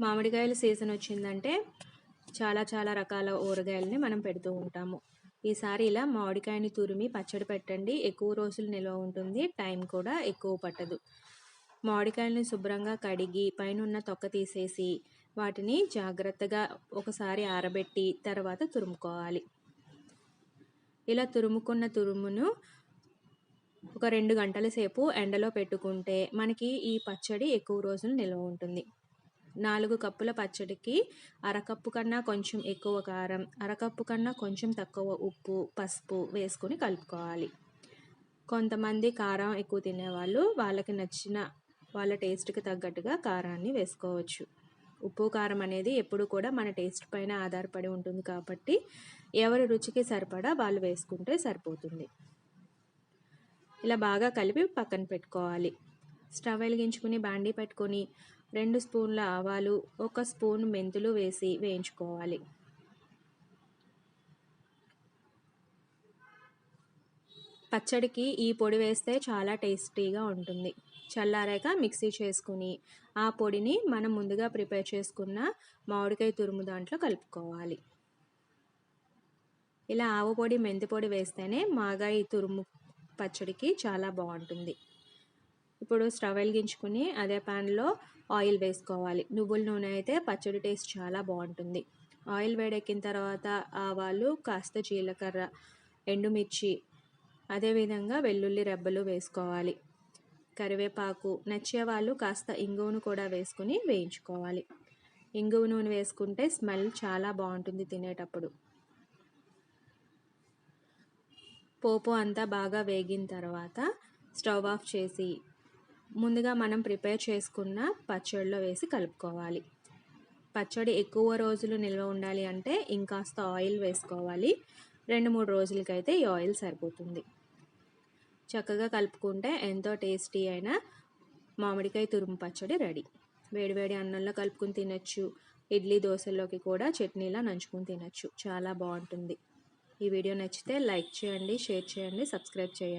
మామిడికాయల season వచ్చిందంటే చాలా చాలా రకాల ఊరగాయలని మనం పెడుతూ ఉంటాము. ఈసారి ఇలా మామిడికాయని తురిమి పచ్చడి పెట్టండి. ఎక్కువ రోజులు నిల్వ ఉంటుంది. టైం కూడా ఎక్కువ పట్టదు. మామిడికాయలని శుభ్రంగా కడిగి పైన ఉన్న తొక్క తీసేసి వాటిని జాగ్రత్తగా ఒకసారి ఆరబెట్టి తర్వాత తురుముకోవాలి. ఇలా తురుముకున్న తురుమును ఒక రెండు గంటల సేపు ఎండలో పెట్టుకుంటే మనకి ఈ పచ్చడి ఎక్కువ రోజులు నిల్వ ఉంటుంది. నాలుగు కప్పుల పచ్చడికి అరకప్పు కన్నా కొంచెం ఎక్కువ కారం అరకప్పు కన్నా కొంచెం తక్కువ ఉప్పు పసుపు వేసుకొని కలుపుకోవాలి. కొంతమంది కారం ఎక్కువ తినేవాళ్ళు వాళ్ళకి నచ్చిన వాళ్ళ టేస్ట్కి తగ్గట్టుగా కారాన్ని వేసుకోవచ్చు. ఉప్పు కారం అనేది ఎప్పుడు కూడా మన టేస్ట్ పైన ఆధారపడి ఉంటుంది కాబట్టి ఎవరి రుచికి సరిపడా వాళ్ళు వేసుకుంటే సరిపోతుంది. ఇలా బాగా కలిపి పక్కన పెట్టుకోవాలి. స్టవ్ వెలిగించుకుని బాండీ పెట్టుకొని రెండు స్పూన్ల ఆవాలు ఒక స్పూన్ మెంతులు వేసి వేయించుకోవాలి. పచ్చడికి ఈ పొడి వేస్తే చాలా టేస్టీగా ఉంటుంది. చల్లారాక మిక్సీ చేసుకుని ఆ పొడిని మనం ముందుగా ప్రిపేర్ చేసుకున్న మామిడికాయ తురుము దాంట్లో కలుపుకోవాలి. ఇలా ఆవు పొడి మెంతి పొడి వేస్తేనే మాగాయి తురుము పచ్చడికి చాలా బాగుంటుంది. ఇప్పుడు స్టవ్ వెలిగించుకుని అదే ప్యాన్లో ఆయిల్ వేసుకోవాలి. నువ్వుల నూనె అయితే పచ్చడి టేస్ట్ చాలా బాగుంటుంది. ఆయిల్ వేడెక్కిన తర్వాత ఆవాలు కాస్త జీలకర్ర ఎండుమిర్చి అదేవిధంగా వెల్లుల్లి రెబ్బలు వేసుకోవాలి. కరివేపాకు నచ్చేవాళ్ళు కాస్త ఇంగువను కూడా వేసుకుని వేయించుకోవాలి. ఇంగువ నూనె వేసుకుంటే స్మెల్ చాలా బాగుంటుంది తినేటప్పుడు. పోపు అంతా బాగా వేగిన తర్వాత స్టవ్ ఆఫ్ చేసి ముందుగా మనం ప్రిపేర్ చేసుకున్న పచ్చడిలో వేసి కలుపుకోవాలి. పచ్చడి ఎక్కువ రోజులు నిల్వ ఉండాలి అంటే ఇంకాస్త ఆయిల్ వేసుకోవాలి. రెండు మూడు రోజులకైతే ఈ ఆయిల్ సరిపోతుంది. చక్కగా కలుపుకుంటే ఎంతో టేస్టీ అయిన మామిడికాయ తురుము పచ్చడి రెడీ. వేడివేడి అన్నంలో కలుపుకుని తినచ్చు. ఇడ్లీ దోశల్లోకి కూడా చట్నీలా నంచుకుని తినచ్చు. చాలా బాగుంటుంది. ఈ వీడియో నచ్చితే లైక్ చేయండి షేర్ చేయండి సబ్స్క్రైబ్ చేయండి.